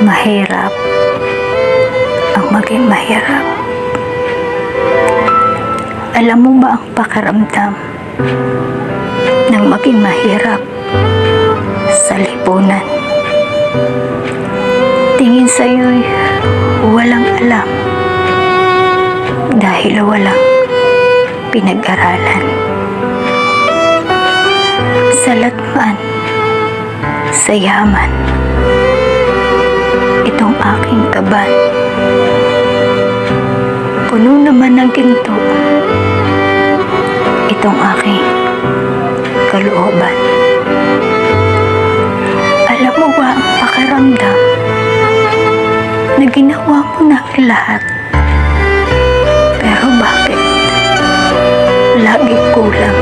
Mahirap ang maging mahirap. Alam mo ba ang pakiramdam ng maging mahirap sa lipunan? Tingin sa'yo'y walang alam dahil walang pinag-aralan. Sa latman, sa yaman, aking kaban. Puno naman ng ginto, itong aking kalooban. Alam mo ba ang pakiramdam na ginawa mo na lahat? Pero bakit? Lagi kulang.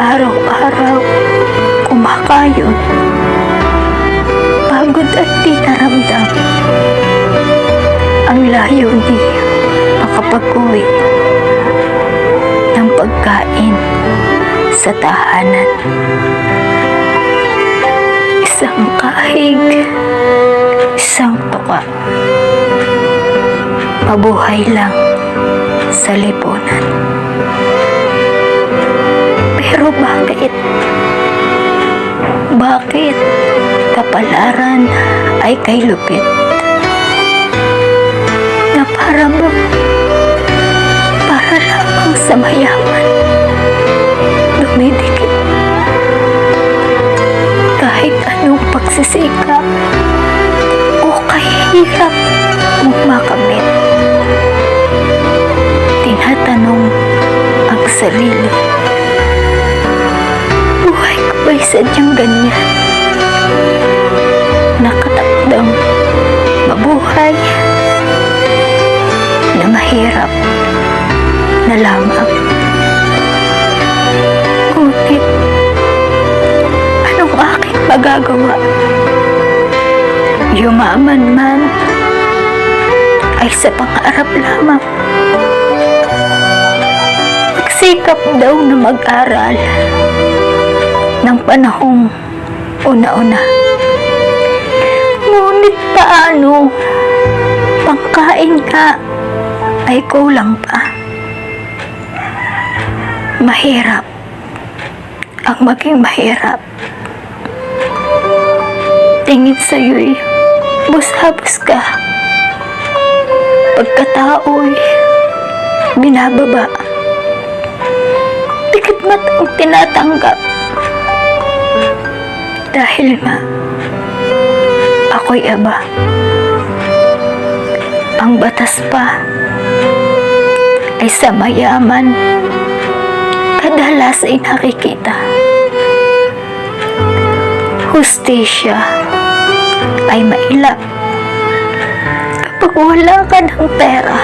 Araw-araw, kumakayod. Pagod at di naramdam. Ang layo ni makapag-uwi ng pagkain sa tahanan. Isang kahig, isang tuka. Mabuhay lang sa lipunan. Pero bakit? Bakit kapalaran ay kay lupit? Na para bang para lamang sa mayaman dumidikit kahit anong pagsisikap o kahirap mong makamit tinatanong ang sarili buhay ko ba'y sadyang ganyan na mahirap na lamang ngunit anong aking magagawa yumaman man ay sa pangarap lamang Nagsikap daw na mag-aral ng panahong una-una. Ngunit paano? Pangkain ka ay kulang pa. Mahirap ang maging mahirap. Tingin sa'yo'y bushabos ka. Pagkatao'y binababa. Pikit matang tinatanggap. Dahil nga, ako'y aba. Ang batas pa ay sa mayaman. Kadalas ay nakikita. Hustisya ay mailap kapag wala ka ng pera.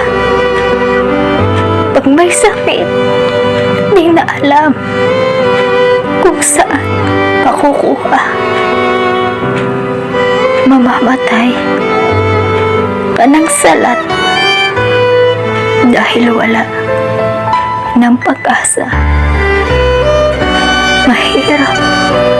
Pag may sakit, di na alam kung saan makukuha. Mamamatay ka ng salat dahil wala ng pag-asa. Mahirap.